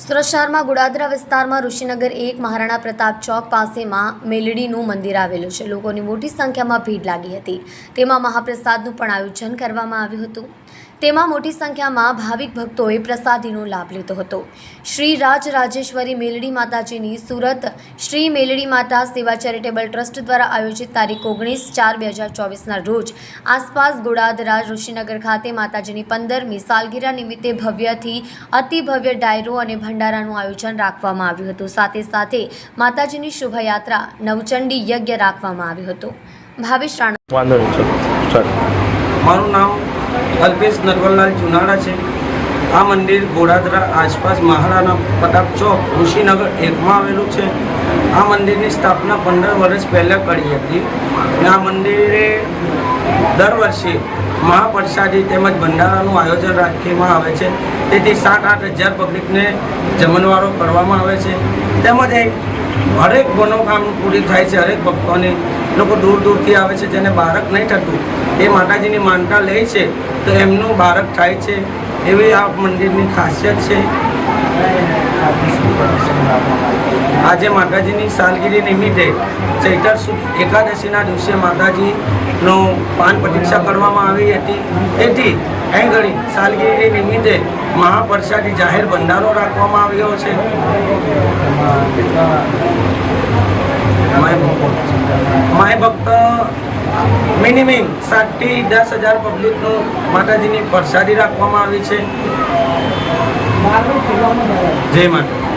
સુરત શહેરમાં ગુડાદરા વિસ્તારમાં ઋષિનગર એક, મહારાણા પ્રતાપ ચોક પાસેમાં મેલડીનું મંદિર આવેલું છે. લોકોની મોટી સંખ્યામાં ભીડ લાગી હતી. તેમાં મહાપ્રસાદનું પણ આયોજન કરવામાં આવ્યું હતું. તેમાં મોટી સંખ્યામાં ભાવિક ભક્તોએ પ્રસાદીનો લાભ લીધો હતો. શ્રી રાજ રાજેશ્વરી મેલડી માતાજીની સુરત શ્રી મેલડી માતા સેવા ચેરિટેબલ ટ્રસ્ટ દ્વારા આયોજિત તારીખ ઓગણીસ ચાર બે હજાર ચોવીસના રોજ આસપાસ ગોડાદરા ઋષિનગર ખાતે માતાજીની પંદરમી સાલગીરા નિમિત્તે ભવ્યથી અતિ ભવ્ય ડાયરો અને ભંડારાનું આયોજન રાખવામાં આવ્યું હતું. સાથે સાથે માતાજીની શોભાયાત્રા નવચંડી યજ્ઞ રાખવામાં આવ્યું હતું. ભાવેશ રાણા. મારું નામ અલ્પેશ નરવલલાલ ચુનાડા છે. આ મંદિર ગોડાદરા આસપાસ મહારાણા પ્રતાપ ચોક ઋષિનગર એકમાં આવેલું છે. આ મંદિરની સ્થાપના પંદર વર્ષ પહેલાં કરી હતી અને આ મંદિરે દર વર્ષે મહાપ્રસાદી તેમજ ભંડારાનું આયોજન રાખવામાં આવે છે. તેથી સાત આઠ હજાર પબ્લિકને જમણવારો કરવામાં આવે છે. તેમજ એક હરેક મનોકામના પૂરી થાય છે, હરેક ભક્તોની લોકો દૂર દૂરથી આવે છે, જેને બાળક નહીં થતું. એ માતાજીની માનતા લે છે, તો એમનું બાળક થાય છે. એવી આ મંદિરની ખાસિયત છે. આજે માતાજીની સાલગીરી નિમિત્તે ચૈતર એકાદશીના દિવસે માતાજીનો પાન પ્રતીક્ષા કરવામાં આવી હતી. તેથી ઘડી સાલગીરી નિમિત્તે મહાપ્રસાદી જાહેર ભંડારો રાખવામાં આવ્યો છે. માય ભક્ત મિનિમમ સાતથી દસ હજાર પબ્લિકનું માતાજીની પ્રસાદી રાખવામાં આવી છે. જય માતા